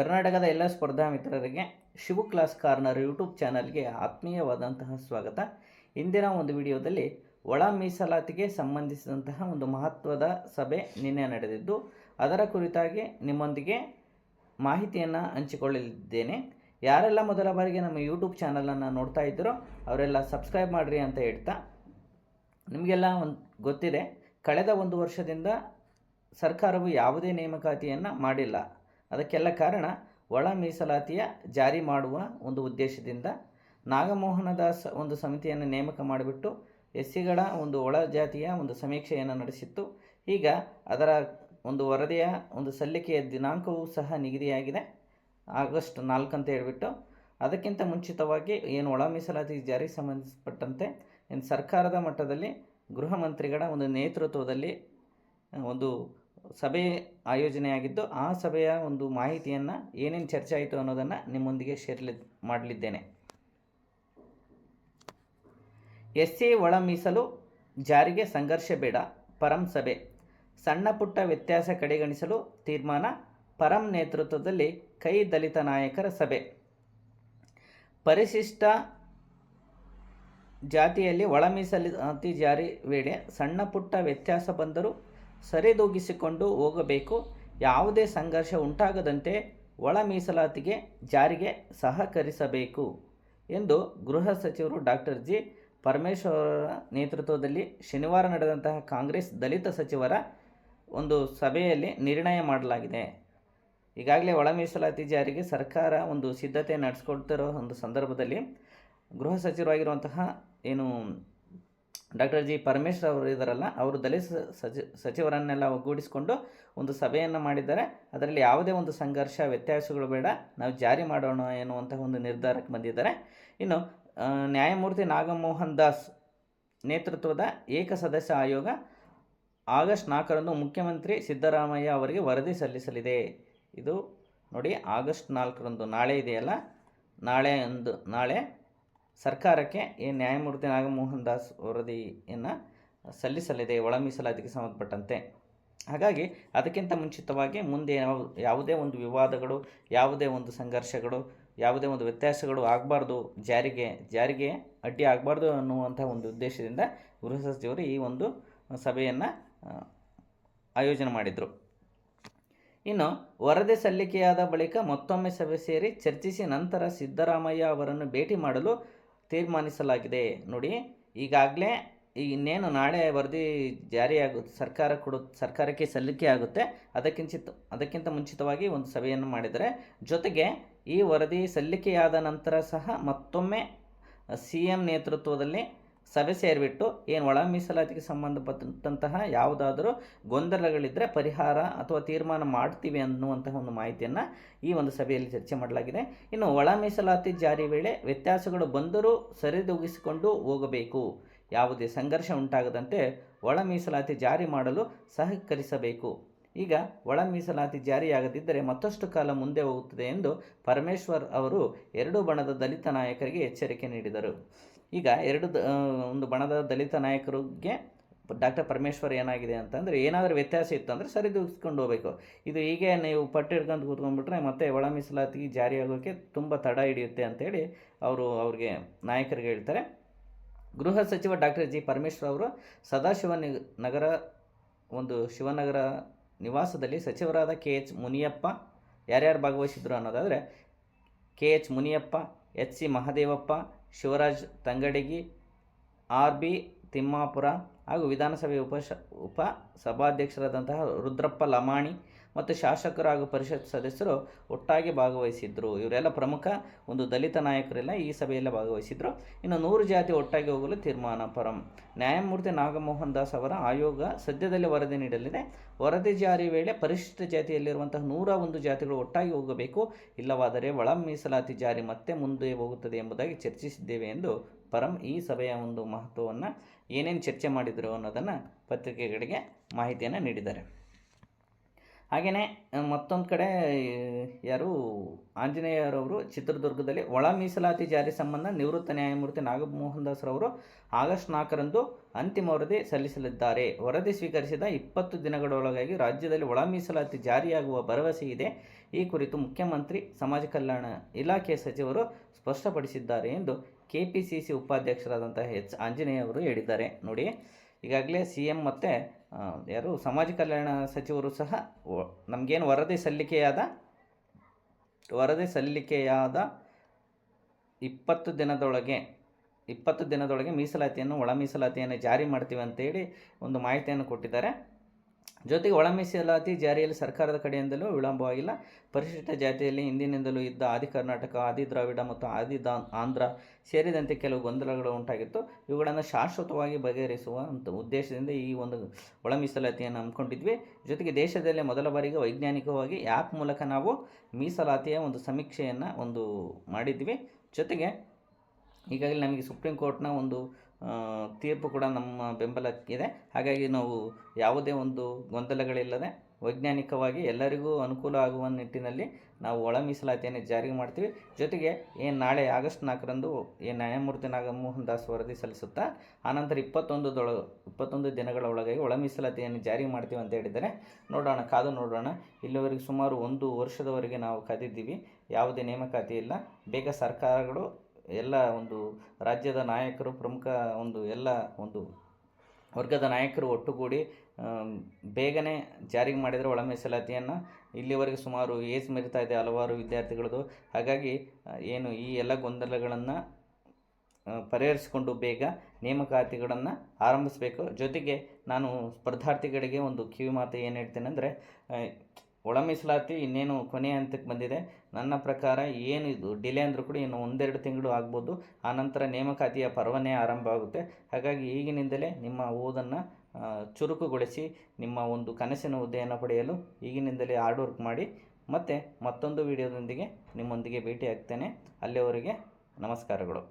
ಕರ್ನಾಟಕದ ಎಲ್ಲ ಸ್ಪರ್ಧಾ ಮಿತ್ರರಿಗೆ ಶಿವು ಕ್ಲಾಸ್ ಕಾರ್ನರ್ ಯೂಟ್ಯೂಬ್ ಚಾನಲ್ಗೆ ಆತ್ಮೀಯವಾದಂತಹ ಸ್ವಾಗತ. ಇಂದಿನ ಒಂದು ವಿಡಿಯೋದಲ್ಲಿ ಒಳ ಮೀಸಲಾತಿಗೆ ಸಂಬಂಧಿಸಿದಂತಹ ಒಂದು ಮಹತ್ವದ ಸಭೆ ನಿನ್ನೆ ನಡೆದಿದ್ದು, ಅದರ ಕುರಿತಾಗಿ ನಿಮ್ಮೊಂದಿಗೆ ಮಾಹಿತಿಯನ್ನು ಹಂಚಿಕೊಳ್ಳಲಿದ್ದೇನೆ. ಯಾರೆಲ್ಲ ಮೊದಲ ಬಾರಿಗೆ ನಮ್ಮ ಯೂಟ್ಯೂಬ್ ಚಾನಲನ್ನು ನೋಡ್ತಾ ಇದ್ದರೋ ಅವರೆಲ್ಲ ಸಬ್ಸ್ಕ್ರೈಬ್ ಮಾಡಿರಿ ಅಂತ ಹೇಳ್ತಾ ನಿಮಗೆಲ್ಲ ಒಂದು ಗೊತ್ತಿದೆ, ಕಳೆದ ಒಂದು ವರ್ಷದಿಂದ ಸರ್ಕಾರವು ಯಾವುದೇ ನೇಮಕಾತಿಯನ್ನು ಮಾಡಿಲ್ಲ. ಅದಕ್ಕೆಲ್ಲ ಕಾರಣ ಒಳ ಮೀಸಲಾತಿಯ ಜಾರಿ ಮಾಡುವ ಒಂದು ಉದ್ದೇಶದಿಂದ ನಾಗಮೋಹನ ದಾಸ್ ಒಂದು ಸಮಿತಿಯನ್ನು ನೇಮಕ ಮಾಡಿಬಿಟ್ಟು ಎಸ್ ಸಿಗಳ ಒಂದು ಒಳ ಜಾತಿಯ ಒಂದು ಸಮೀಕ್ಷೆಯನ್ನು ನಡೆಸಿತ್ತು. ಈಗ ಅದರ ಒಂದು ವರದಿಯ ಒಂದು ಸಲ್ಲಿಕೆಯ ದಿನಾಂಕವೂ ಸಹ ನಿಗದಿಯಾಗಿದೆ. ಆಗಸ್ಟ್ ನಾಲ್ಕು ಅಂತ ಹೇಳಿಬಿಟ್ಟು ಅದಕ್ಕಿಂತ ಮುಂಚಿತವಾಗಿ ಏನು ಒಳ ಮೀಸಲಾತಿ ಜಾರಿಗೆ ಸಂಬಂಧಪಟ್ಟಂತೆ ಏನು ಸರ್ಕಾರದ ಮಟ್ಟದಲ್ಲಿ ಗೃಹ ಮಂತ್ರಿಗಳ ಒಂದು ನೇತೃತ್ವದಲ್ಲಿ ಒಂದು ಸಭೆ ಆಯೋಜನೆಯಾಗಿದ್ದು ಆ ಸಭೆಯ ಒಂದು ಮಾಹಿತಿಯನ್ನು ಏನೇನು ಚರ್ಚೆ ಆಯಿತು ಅನ್ನೋದನ್ನು ನಿಮ್ಮೊಂದಿಗೆ ಶೇರ್ಲಿ ಮಾಡಲಿದ್ದೇನೆ. ಎಸ್ ಸಿ ಒಳ ಮೀಸಲು ಜಾರಿಗೆ ಸಂಘರ್ಷ ಬೇಡ, ಪರಂ ಸಭೆ. ಸಣ್ಣ ಪುಟ್ಟ ವ್ಯತ್ಯಾಸ ಕಡೆಗಣಿಸಲು ತೀರ್ಮಾನ, ಪರಂ ನೇತೃತ್ವದಲ್ಲಿ ಕೈ ದಲಿತ ನಾಯಕರ ಸಭೆ. ಪರಿಶಿಷ್ಟ ಜಾತಿಯಲ್ಲಿ ಒಳ ಮೀಸಲಾತಿ ಜಾರಿ ವೇಳೆ ಸಣ್ಣ ಪುಟ್ಟ ವ್ಯತ್ಯಾಸ ಬಂದರೂ ಸರಿದೂಗಿಸಿಕೊಂಡು ಹೋಗಬೇಕು. ಯಾವುದೇ ಸಂಘರ್ಷ ಉಂಟಾಗದಂತೆ ಒಳ ಮೀಸಲಾತಿಗೆ ಜಾರಿಗೆ ಸಹಕರಿಸಬೇಕು ಎಂದು ಗೃಹ ಸಚಿವರು ಡಾಕ್ಟರ್ ಜಿ. ಪರಮೇಶ್ವರ ನೇತೃತ್ವದಲ್ಲಿ ಶನಿವಾರ ನಡೆದಂತಹ ಕಾಂಗ್ರೆಸ್ ದಲಿತ ಸಚಿವರ ಒಂದು ಸಭೆಯಲ್ಲಿ ನಿರ್ಣಯ ಮಾಡಲಾಗಿದೆ. ಈಗಾಗಲೇ ಒಳ ಮೀಸಲಾತಿ ಜಾರಿಗೆ ಸರ್ಕಾರ ಒಂದು ಸಿದ್ಧತೆ ನಡೆಸ್ಕೊಡ್ತಿರೋ ಒಂದು ಸಂದರ್ಭದಲ್ಲಿ ಗೃಹ ಸಚಿವರಾಗಿರುವಂತಹ ಏನು ಡಾಕ್ಟರ್ ಜಿ ಪರಮೇಶ್ವರ್ ಅವರು ಇದ್ದಾರಲ್ಲ ಅವರು ದಲಿತ ಸಚಿ, ಸಚಿವರನ್ನೆಲ್ಲ ಒಗ್ಗೂಡಿಸಿಕೊಂಡು ಒಂದು ಸಭೆಯನ್ನು ಮಾಡಿದ್ದಾರೆ. ಅದರಲ್ಲಿ ಯಾವುದೇ ಒಂದು ಸಂಘರ್ಷ, ವ್ಯತ್ಯಾಸಗಳು ಬೇಡ. ನಾವು ಜಾರಿ ಮಾಡೋಣ ಎನ್ನುವಂತಹ ಒಂದು ನಿರ್ಧಾರಕ್ಕೆ ಬಂದಿದ್ದಾರೆ. ಇನ್ನು ನ್ಯಾಯಮೂರ್ತಿ ನಾಗಮೋಹನ್ ದಾಸ್ ನೇತೃತ್ವದ ಏಕ ಸದಸ್ಯ ಆಯೋಗ ಆಗಸ್ಟ್ ನಾಲ್ಕರಂದು ಮುಖ್ಯಮಂತ್ರಿ ಸಿದ್ದರಾಮಯ್ಯ ಅವರಿಗೆ ವರದಿ ಸಲ್ಲಿಸಲಿದೆ. ಇದು ನೋಡಿ, ಆಗಸ್ಟ್ ನಾಲ್ಕರಂದು ನಾಳೆ ಇದೆಯಲ್ಲ? ನಾಳೆ ಒಂದು ನಾಳೆ ಸರ್ಕಾರಕ್ಕೆ ಈ ನ್ಯಾಯಮೂರ್ತಿ ನಾಗಮೋಹನ್ ದಾಸ್ ವರದಿಯನ್ನು ಸಲ್ಲಿಸಲಿದೆ ಒಳ ಮೀಸಲಾತಿಗೆ ಸಂಬಂಧಪಟ್ಟಂತೆ. ಹಾಗಾಗಿ ಅದಕ್ಕಿಂತ ಮುಂಚಿತವಾಗಿ ಮುಂದೆ ಯಾವ, ಯಾವುದೇ ಒಂದು ವಿವಾದಗಳು, ಯಾವುದೇ ಒಂದು ಸಂಘರ್ಷಗಳು, ಯಾವುದೇ ಒಂದು ವ್ಯತ್ಯಾಸಗಳು ಆಗಬಾರ್ದು, ಜಾರಿಗೆ ಜಾರಿಗೆ ಅಡ್ಡಿ ಆಗಬಾರ್ದು ಅನ್ನುವಂಥ ಒಂದು ಉದ್ದೇಶದಿಂದ ಗೃಹ ಸಚಿವರು ಈ ಒಂದು ಸಭೆಯನ್ನು ಆಯೋಜನೆ ಮಾಡಿದರು. ಇನ್ನು ವರದಿ ಸಲ್ಲಿಕೆಯಾದ ಬಳಿಕ ಮತ್ತೊಮ್ಮೆ ಸಭೆ ಸೇರಿ ಚರ್ಚಿಸಿ ನಂತರ ಸಿದ್ದರಾಮಯ್ಯ ಅವರನ್ನು ಭೇಟಿ ಮಾಡಲು ತೀರ್ಮಾನಿಸಲಾಗಿದೆ. ನೋಡಿ, ಈಗಾಗಲೇ ಇನ್ನೇನು ನಾಳೆ ವರದಿ ಜಾರಿಯಾಗುತ್ತೆ ಸರ್ಕಾರ ಕೊಡು, ಸರ್ಕಾರಕ್ಕೆ ಸಲ್ಲಿಕೆ ಆಗುತ್ತೆ. ಅದಕ್ಕಿಂಚಿತ, ಅದಕ್ಕಿಂತ ಮುಂಚಿತವಾಗಿ ಒಂದು ಸಭೆಯನ್ನು ಮಾಡಿದರೆ, ಜೊತೆಗೆ ಈ ವರದಿ ಸಲ್ಲಿಕೆಯಾದ ನಂತರ ಸಹ ಮತ್ತೊಮ್ಮೆ ಸಿ ಎಂ ನೇತೃತ್ವದಲ್ಲಿ ಸಭೆ ಸೇರಿಬಿಟ್ಟು ಏನು ಒಳ ಮೀಸಲಾತಿಗೆ ಸಂಬಂಧಪಟ್ಟಂತಹ ಯಾವುದಾದರೂ ಗೊಂದಲಗಳಿದ್ದರೆ ಪರಿಹಾರ ಅಥವಾ ತೀರ್ಮಾನ ಮಾಡ್ತೀವಿ ಅನ್ನುವಂತಹ ಒಂದು ಮಾಹಿತಿಯನ್ನು ಈ ಒಂದು ಸಭೆಯಲ್ಲಿ ಚರ್ಚೆ ಮಾಡಲಾಗಿದೆ. ಇನ್ನು ಒಳ ಮೀಸಲಾತಿ ಜಾರಿ ವೇಳೆ ವ್ಯತ್ಯಾಸಗಳು ಬಂದರೂ ಸರಿದೂಗಿಸಿಕೊಂಡು ಹೋಗಬೇಕು. ಯಾವುದೇ ಸಂಘರ್ಷ ಉಂಟಾಗದಂತೆ ಒಳ ಮೀಸಲಾತಿ ಜಾರಿ ಮಾಡಲು ಸಹಕರಿಸಬೇಕು. ಈಗ ಒಳ ಮೀಸಲಾತಿ ಜಾರಿಯಾಗದಿದ್ದರೆ ಮತ್ತಷ್ಟು ಕಾಲ ಮುಂದೆ ಹೋಗುತ್ತದೆ ಎಂದು ಪರಮೇಶ್ವರ್ ಅವರು ಎರಡು ಬಣದ ದಲಿತ ನಾಯಕರಿಗೆ ಎಚ್ಚರಿಕೆ ನೀಡಿದರು. ಈಗ ಎರಡು ಒಂದು ಬಣದ ದಲಿತ ನಾಯಕರಿಗೆ ಡಾಕ್ಟರ್ ಪರಮೇಶ್ವರ್ ಏನಾಗಿದೆ ಅಂತಂದರೆ ಏನಾದರೂ ವ್ಯತ್ಯಾಸ ಇತ್ತು ಅಂದರೆ ಸರಿದೂಗಿಸ್ಕೊಂಡು ಹೋಗಬೇಕು. ಇದು ಹೀಗೆ ನೀವು ಪಟ್ಟು ಹಿಡ್ಕೊಂಡು ಕೂತ್ಕೊಂಡ್ಬಿಟ್ರೆ ಮತ್ತೆ ಒಳ ಮೀಸಲಾತಿ ಜಾರಿಯಾಗೋಕ್ಕೆ ತುಂಬ ತಡ ಹಿಡಿಯುತ್ತೆ ಅಂತೇಳಿ ಅವರು ಅವ್ರಿಗೆ ನಾಯಕರಿಗೆ ಹೇಳ್ತಾರೆ. ಗೃಹ ಸಚಿವ ಡಾಕ್ಟರ್ ಜಿ ಪರಮೇಶ್ವರ್ ಅವರು ಸದಾಶಿವ ನಗರ, ಒಂದು ಶಿವನಗರ ನಿವಾಸದಲ್ಲಿ ಸಚಿವರಾದ ಕೆ ಎಚ್ ಮುನಿಯಪ್ಪ ಯಾರ್ಯಾರು ಭಾಗವಹಿಸಿದ್ರು ಅನ್ನೋದಾದರೆ K H Muniyappa, H C Mahadevappa Shivaraj Tangadagi R B Timmapur ಹಾಗೂ ವಿಧಾನಸಭೆ ಉಪ ಉಪ ಸಭಾಧ್ಯಕ್ಷರಾದಂತಹ ರುದ್ರಪ್ಪ ಲಮಾಣಿ ಮತ್ತು ಶಾಸಕರು ಹಾಗೂ ಪರಿಷತ್ ಸದಸ್ಯರು ಒಟ್ಟಾಗಿ ಭಾಗವಹಿಸಿದ್ರು. ಇವರೆಲ್ಲ ಪ್ರಮುಖ ಒಂದು ದಲಿತ ನಾಯಕರೆಲ್ಲ ಈ ಸಭೆಯಲ್ಲಿ ಭಾಗವಹಿಸಿದ್ರು. ಇನ್ನು ನೂರು ಜಾತಿ ಒಟ್ಟಾಗಿ ಹೋಗಲು ತೀರ್ಮಾನ ಪರಂ. ನ್ಯಾಯಮೂರ್ತಿ ನಾಗಮೋಹನ್ ದಾಸ್ ಅವರ ಆಯೋಗ ಸದ್ಯದಲ್ಲಿ ವರದಿ ನೀಡಲಿದೆ. ವರದಿ ಜಾರಿ ವೇಳೆ ಪರಿಶಿಷ್ಟ ಜಾತಿಯಲ್ಲಿರುವಂತಹ ನೂರ ಒಂದು ಜಾತಿಗಳು ಒಟ್ಟಾಗಿ ಹೋಗಬೇಕು. ಇಲ್ಲವಾದರೆ ಒಳ ಮೀಸಲಾತಿ ಜಾರಿ ಮತ್ತೆ ಮುಂದೆ ಹೋಗುತ್ತದೆ ಎಂಬುದಾಗಿ ಚರ್ಚಿಸಿದ್ದೇವೆ ಎಂದು ಪರಂ ಈ ಸಭೆಯ ಒಂದು ಮಹತ್ವವನ್ನು ಏನೇನು ಚರ್ಚೆ ಮಾಡಿದರು ಅನ್ನೋದನ್ನು ಪತ್ರಿಕೆಗಳಿಗೆ ಮಾಹಿತಿಯನ್ನು ನೀಡಿದ್ದಾರೆ. ಹಾಗೆಯೇ ಮತ್ತೊಂದು ಕಡೆ ಯಾರು, ಆಂಜನೇಯರವರು ಚಿತ್ರದುರ್ಗದಲ್ಲಿ ಒಳ ಮೀಸಲಾತಿ ಜಾರಿ ಸಂಬಂಧ ನಿವೃತ್ತ ನ್ಯಾಯಮೂರ್ತಿ ನಾಗಮೋಹನ್ ದಾಸ್ ರವರು ಆಗಸ್ಟ್ ನಾಲ್ಕರಂದು ಅಂತಿಮ ವರದಿ ಸಲ್ಲಿಸಲಿದ್ದಾರೆ. ವರದಿ ಸ್ವೀಕರಿಸಿದ ಇಪ್ಪತ್ತು ದಿನಗಳೊಳಗಾಗಿ ರಾಜ್ಯದಲ್ಲಿ ಒಳ ಮೀಸಲಾತಿ ಜಾರಿಯಾಗುವ ಭರವಸೆ ಇದೆ. ಈ ಕುರಿತು ಮುಖ್ಯಮಂತ್ರಿ, ಸಮಾಜ ಕಲ್ಯಾಣ ಇಲಾಖೆ ಸಚಿವರು ಸ್ಪಷ್ಟಪಡಿಸಿದ್ದಾರೆ ಎಂದು ಕೆ ಪಿ ಸಿ ಸಿ ಉಪಾಧ್ಯಕ್ಷರಾದಂಥ ಎಚ್. ಆಂಜನೇಯ ಅವರು ಹೇಳಿದ್ದಾರೆ. ನೋಡಿ, ಈಗಾಗಲೇ ಸಿ ಎಂ ಮತ್ತು ಯಾರು ಸಮಾಜ ಕಲ್ಯಾಣ ಸಚಿವರು ಸಹ ನಮಗೇನು ವರದಿ ಸಲ್ಲಿಕೆಯಾದ ವರದಿ ಸಲ್ಲಿಕೆಯಾದ ಇಪ್ಪತ್ತು ದಿನದೊಳಗೆ ಇಪ್ಪತ್ತು ದಿನದೊಳಗೆ ಮೀಸಲಾತಿಯನ್ನು, ಒಳ ಮೀಸಲಾತಿಯನ್ನು ಜಾರಿ ಮಾಡ್ತೀವಿ ಅಂತೇಳಿ ಒಂದು ಮಾಹಿತಿಯನ್ನು ಕೊಟ್ಟಿದ್ದಾರೆ. ಜೊತೆಗೆ ಒಳ ಮೀಸಲಾತಿ ಜಾರಿಯಲ್ಲಿ ಸರ್ಕಾರದ ಕಡೆಯಿಂದಲೂ ವಿಳಂಬವಾಗಿಲ್ಲ. ಪರಿಶಿಷ್ಟ ಜಾತಿಯಲ್ಲಿ ಹಿಂದಿನಿಂದಲೂ ಇದ್ದ ಆದಿ ಕರ್ನಾಟಕ, ಆದಿ ದ್ರಾವಿಡ ಮತ್ತು ಆದಿ ಆಂಧ್ರ ಸೇರಿದಂತೆ ಕೆಲವು ಗೊಂದಲಗಳು ಉಂಟಾಗಿತ್ತು. ಇವುಗಳನ್ನು ಶಾಶ್ವತವಾಗಿ ಬಗೆಹರಿಸುವ ಉದ್ದೇಶದಿಂದ ಈ ಒಂದು ಒಳ ಮೀಸಲಾತಿಯನ್ನು ಹಮ್ಮಿಕೊಂಡಿದ್ವಿ. ಜೊತೆಗೆ ದೇಶದಲ್ಲೇ ಮೊದಲ ಬಾರಿಗೆ ವೈಜ್ಞಾನಿಕವಾಗಿ ಆ್ಯಪ್ ಮೂಲಕ ನಾವು ಮೀಸಲಾತಿಯ ಒಂದು ಸಮೀಕ್ಷೆಯನ್ನು ಒಂದು ಮಾಡಿದ್ವಿ. ಜೊತೆಗೆ ಈಗಾಗಲೇ ನಮಗೆ ಸುಪ್ರೀಂ ಕೋರ್ಟ್ನ ಒಂದು ತೀರ್ಪು ಕೂಡ ನಮ್ಮ ಬೆಂಬಲಕ್ಕಿದೆ. ಹಾಗಾಗಿ ನಾವು ಯಾವುದೇ ಒಂದು ಗೊಂದಲಗಳಿಲ್ಲದೆ ವೈಜ್ಞಾನಿಕವಾಗಿ ಎಲ್ಲರಿಗೂ ಅನುಕೂಲ ಆಗುವ ನಿಟ್ಟಿನಲ್ಲಿ ನಾವು ಒಳ ಮೀಸಲಾತಿಯನ್ನು ಜಾರಿ ಮಾಡ್ತೀವಿ. ಜೊತೆಗೆ ಏನು ನಾಳೆ ಆಗಸ್ಟ್ ನಾಲ್ಕರಂದು ಏನು ನ್ಯಾಯಮೂರ್ತಿ ನಾಗಮೋಹನ್ ದಾಸ್ ವರದಿ ಸಲ್ಲಿಸುತ್ತಾ, ಆನಂತರ ಇಪ್ಪತ್ತೊಂದದೊಳ ಇಪ್ಪತ್ತೊಂದು ದಿನಗಳ ಒಳಗಾಗಿ ಒಳ ಮೀಸಲಾತಿಯನ್ನು ಜಾರಿ ಮಾಡ್ತೀವಿ ಅಂತ ಹೇಳಿದರೆ ನೋಡೋಣ, ಕಾದು ನೋಡೋಣ. ಇಲ್ಲಿವರೆಗೆ ಸುಮಾರು ಒಂದು ವರ್ಷದವರೆಗೆ ನಾವು ಕಾದಿದ್ದೀವಿ. ಯಾವುದೇ ನೇಮಕಾತಿ ಇಲ್ಲ. ಬೇಗ ಸರ್ಕಾರಗಳು ಎಲ್ಲ ಒಂದು ರಾಜ್ಯದ ನಾಯಕರು, ಪ್ರಮುಖ ಒಂದು ಎಲ್ಲ ಒಂದು ವರ್ಗದ ನಾಯಕರು ಒಟ್ಟುಗೂಡಿ ಬೇಗನೆ ಜಾರಿಗೆ ಮಾಡಿದರೆ ಒಳ ಮೀಸಲಾತಿಯನ್ನು ಇಲ್ಲಿವರೆಗೆ ಸುಮಾರು ಏಜ್ ಮೀರ್ತಾ ಇದೆ ಹಲವಾರು ವಿದ್ಯಾರ್ಥಿಗಳದು. ಹಾಗಾಗಿ ಏನು ಈ ಎಲ್ಲ ಗೊಂದಲಗಳನ್ನು ಪರಿಹರಿಸಿಕೊಂಡು ಬೇಗ ನೇಮಕಾತಿಗಳನ್ನು ಆರಂಭಿಸಬೇಕು. ಜೊತೆಗೆ ನಾನು ಸ್ಪರ್ಧಾರ್ಥಿಗಳಿಗೆ ಒಂದು ಕಿವಿ ಮಾತು ಏನು ಹೇಳ್ತೇನೆ ಅಂದರೆ ಒಳ ಮೀಸಲಾತಿ ಇನ್ನೇನು ಕೊನೆಯ ಹಂತಕ್ಕೆ ಬಂದಿದೆ. ನನ್ನ ಪ್ರಕಾರ ಏನು ಇದು ಡಿಲೇ ಅಂದರೂ ಕೂಡ ಇನ್ನು ಒಂದೆರಡು ತಿಂಗಳು ಆಗ್ಬೋದು. ಆನಂತರ ನೇಮಕಾತಿಯ ಪರ್ವನೇ ಆರಂಭ ಆಗುತ್ತೆ. ಹಾಗಾಗಿ ಈಗಿನಿಂದಲೇ ನಿಮ್ಮ ಓದನ್ನು ಚುರುಕುಗೊಳಿಸಿ ನಿಮ್ಮ ಒಂದು ಕನಸಿನ ಹುದ್ದೆಯನ್ನು ಪಡೆಯಲು ಈಗಿನಿಂದಲೇ ಹಾರ್ಡ್ ವರ್ಕ್ ಮಾಡಿ. ಮತ್ತು ಮತ್ತೊಂದು ವಿಡಿಯೋದೊಂದಿಗೆ ನಿಮ್ಮೊಂದಿಗೆ ಭೇಟಿ ಆಗ್ತೇನೆ ಅಲ್ಲಿಯವರೆಗೆ ನಮಸ್ಕಾರಗಳು.